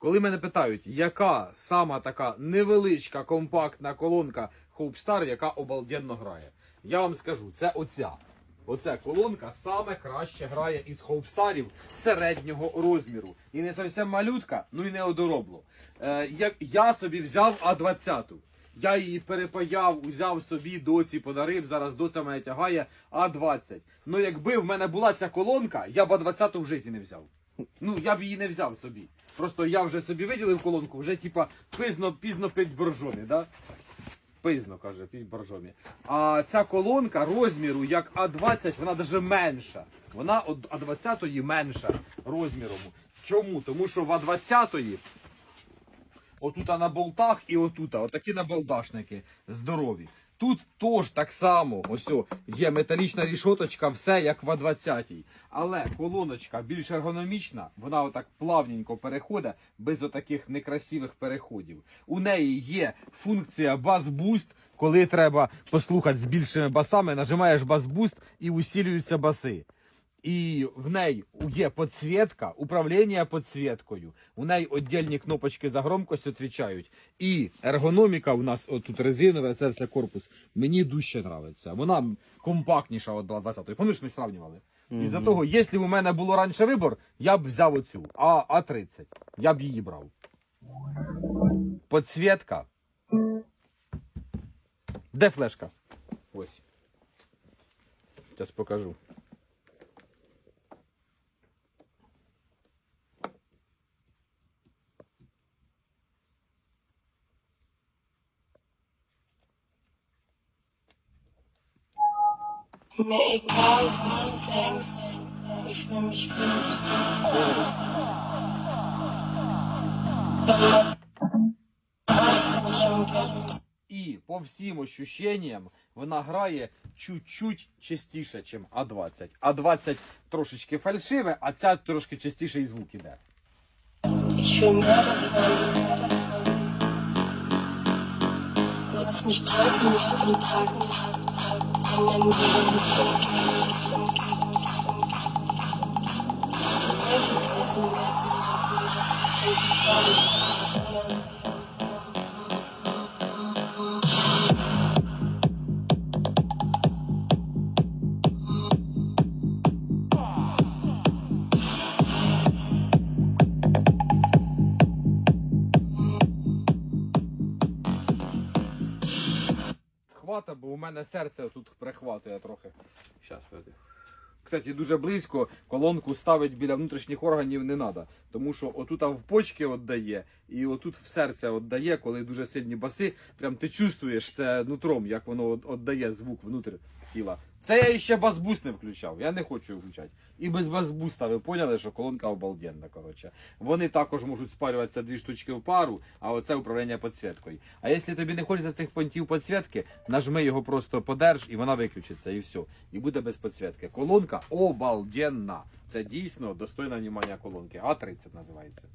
Коли мене питають, яка сама така невеличка компактна колонка Hope яка обалденно грає, я вам скажу, це оця. Оця колонка саме краще грає із Hope середнього розміру. І не зовсім малютка, ну і не одоробло. Е, я, я собі взяв А20. Я її перепаяв, узяв собі доці, подарив. Зараз доця мене тягає А20. Ну якби в мене була ця колонка, я б А20 в житті не взяв. Ну, я б її не взяв собі. Просто я вже собі виділив колонку, вже типа пізно, пізно пить боржомі, да? Пизно, каже, піть боржомі. А ця колонка розміру, як А20, вона даже менша. Вона від А20 менша розміром. Чому? Тому що в А20 отута на болтах і отута, отакі набалдашники здорові. Тут теж так само, ось є металічна рішоточка, все як в А20. Але колоночка більш ергономічна, вона отак плавненько переходить, без отаких некрасивих переходів. У неї є функція бас-буст, коли треба послухати з більшими басами, нажимаєш бас-буст і усилюються баси. І в неї є підсвітка, управління підсвіткою. У неї віддільні кнопочки за громкость відповідають. І ергономіка у нас отут резинове, це все корпус. Мені дужче нравиться. Вона компактніша від 20-ї. Пам'ятаєш, ми сравнювали? І за того, якщо б у мене було раніше вибор, я б взяв оцю, а А30. Я б її брав. Підсвітка. Де флешка? Ось. Зараз покажу. Mir egal, was du denkst. Ich fühle mich gut. І по всім ощущенням вона грає чуть-чуть частіше, ніж А20. А20 трошечки фальшиве, а ця трошки частіше і звук іде. Lass mich tanzen mit dem Takt. Thank you. Хвата, бо у мене серце тут прихватує трохи. Щас, подожди. Кстати, дуже близько колонку ставить біля внутрішніх органів не треба. Тому що отут в почки віддає, і отут в серце віддає, коли дуже сильні баси. Прям ти чувствуєш це нутром, як воно віддає звук внутрі тіла. Це я ще бас-буст не включав. Я не хочу включати. І без бас-буста ви поняли, що колонка обалденна. Коротше. Вони також можуть спарюватися дві штучки в пару, а оце управління підсвіткою. А якщо тобі не хочеться цих понтів підсвітки, нажми його просто подерж і вона виключиться, і все. І буде без підсвітки. Колонка обалденна. Це дійсно достойна внимання колонки. А30 називається.